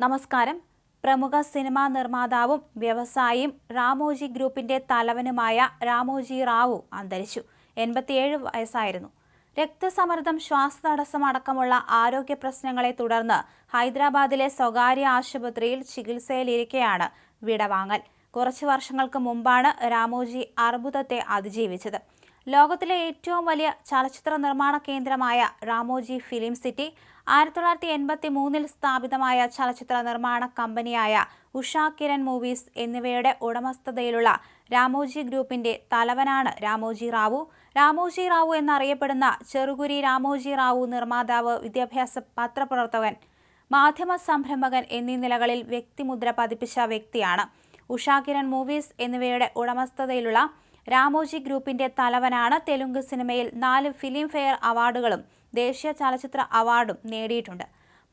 നമസ്കാരം. പ്രമുഖ സിനിമാ നിർമ്മാതാവും വ്യവസായിയും രാമോജി ഗ്രൂപ്പിന്റെ തലവനുമായ രാമോജി റാവു അന്തരിച്ചു. എൺപത്തിയേഴ് വയസ്സായിരുന്നു. രക്തസമ്മർദ്ദം ശ്വാസതടസ്സം അടക്കമുള്ള ആരോഗ്യ പ്രശ്നങ്ങളെ തുടർന്ന് ഹൈദരാബാദിലെ സ്വകാര്യ ആശുപത്രിയിൽ ചികിത്സയിലിരിക്കെയാണ് വിടവാങ്ങൽ. കുറച്ചു വർഷങ്ങൾക്ക് മുമ്പാണ് രാമോജി അർബുദത്തെ അതിജീവിച്ചത്. ലോകത്തിലെ ഏറ്റവും വലിയ ചലച്ചിത്ര നിർമ്മാണ കേന്ദ്രമായ റാമോജി ഫിലിം സിറ്റി ആയിരത്തി തൊള്ളായിരത്തി എൺപത്തി മൂന്നിൽ സ്ഥാപിതമായ ചലച്ചിത്ര നിർമ്മാണ കമ്പനിയായ ഉഷ കിരൺ മൂവീസ് എന്നിവയുടെ ഉടമസ്ഥതയിലുള്ള രാമോജി ഗ്രൂപ്പിന്റെ തലവനാണ് രാമോജി റാവു. രാമോജി റാവു എന്നറിയപ്പെടുന്ന ചെറുകുരി രാമോജി റാവു നിർമ്മാതാവ് വിദ്യാഭ്യാസ പത്രപ്രവർത്തകൻ മാധ്യമ സംരംഭകൻ എന്നീ നിലകളിൽ വ്യക്തിമുദ്ര പതിപ്പിച്ച വ്യക്തിയാണ്. ഉഷാ കിരൺ മൂവീസ് എന്നിവയുടെ ഉടമസ്ഥതയിലുള്ള രാമോജി ഗ്രൂപ്പിന്റെ തലവനാണ് തെലുങ്ക് സിനിമയിൽ നാല് ഫിലിം ഫെയർ അവാർഡുകളും ദേശീയ ചലച്ചിത്ര അവാർഡും നേടിയിട്ടുണ്ട്.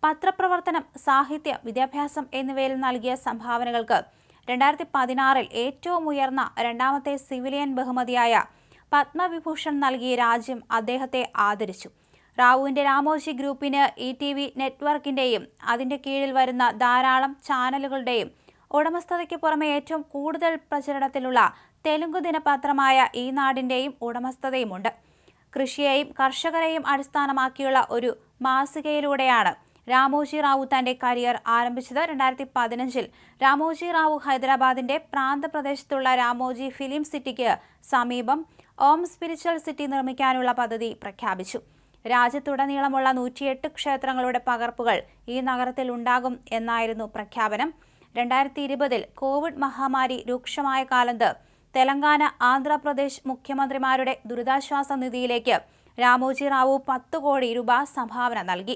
പത്രപ്രവർത്തനം സാഹിത്യ വിദ്യാഭ്യാസം എന്നിവയിൽ നൽകിയ സംഭാവനകൾക്ക് രണ്ടായിരത്തി പതിനാറിൽ ഏറ്റവും ഉയർന്ന രണ്ടാമത്തെ സിവിലിയൻ ബഹുമതിയായ പത്മവിഭൂഷൺ നൽകി രാജ്യം അദ്ദേഹത്തെ ആദരിച്ചു. റാവുവിന്റെ രാമോജി ഗ്രൂപ്പിന് ഇ ടി വി നെറ്റ്വർക്കിന്റെയും അതിന്റെ കീഴിൽ വരുന്ന ധാരാളം ചാനലുകളുടെയും ഉടമസ്ഥതയ്ക്ക് പുറമെ ഏറ്റവും കൂടുതൽ പ്രചരണത്തിലുള്ള തെലുങ്ക് ദിനപത്രമായ ഈ നാടിന്റെയും ഉടമസ്ഥതയുമുണ്ട്. കൃഷിയെയും കർഷകരെയും അടിസ്ഥാനമാക്കിയുള്ള ഒരു മാസികയിലൂടെയാണ് രാമോജി റാവു തന്റെ കരിയർ ആരംഭിച്ചത്. രണ്ടായിരത്തി പതിനഞ്ചിൽ രാമോജി റാവു ഹൈദരാബാദിന്റെ പ്രാന്തപ്രദേശത്തുള്ള രാമോജി ഫിലിം സിറ്റിക്ക് സമീപം ഓം സ്പിരിച്വൽ സിറ്റി നിർമ്മിക്കാനുള്ള പദ്ധതി പ്രഖ്യാപിച്ചു. രാജ്യത്തുടനീളമുള്ള നൂറ്റിയെട്ട് ക്ഷേത്രങ്ങളുടെ പകർപ്പുകൾ ഈ നഗരത്തിൽ ഉണ്ടാകും എന്നായിരുന്നു പ്രഖ്യാപനം. രണ്ടായിരത്തി ഇരുപതിൽ കോവിഡ് മഹാമാരി രൂക്ഷമായ കാലത്ത് തെലങ്കാന ആന്ധ്രാപ്രദേശ് മുഖ്യമന്ത്രിമാരുടെ ദുരിതാശ്വാസ നിധിയിലേക്ക് രാമോജി റാവു പത്ത് കോടി രൂപ സംഭാവന നൽകി.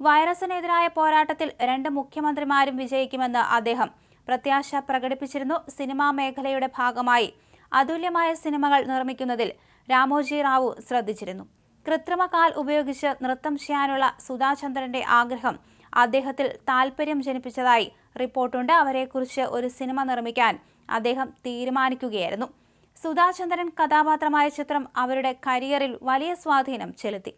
വൈറസിനെതിരായ പോരാട്ടത്തിൽ രണ്ട് മുഖ്യമന്ത്രിമാരും വിജയിക്കുമെന്ന് അദ്ദേഹം പ്രത്യാശ പ്രകടിപ്പിച്ചിരുന്നു. സിനിമാ മേഖലയുടെ ഭാഗമായി അതുല്യമായ സിനിമകൾ നിർമ്മിക്കുന്നതിൽ രാമോജി റാവു ശ്രദ്ധിച്ചിരുന്നു. കൃത്രിമ കാൽ ഉപയോഗിച്ച് നൃത്തം ചെയ്യാനുള്ള സുധാചന്ദ്രന്റെ ആഗ്രഹം അദ്ദേഹത്തിൽ താല്പര്യം ജനിപ്പിച്ചതായി റിപ്പോർട്ടുണ്ട്. അവരെക്കുറിച്ച് ഒരു സിനിമ നിർമ്മിക്കാൻ അദ്ദേഹം തീരുമാനിക്കുകയായിരുന്നു. സുധാചന്ദ്രൻ കഥാപാത്രമായ ചിത്രം അവരുടെ കരിയറിൽ വലിയ സ്വാധീനം ചെലുത്തി.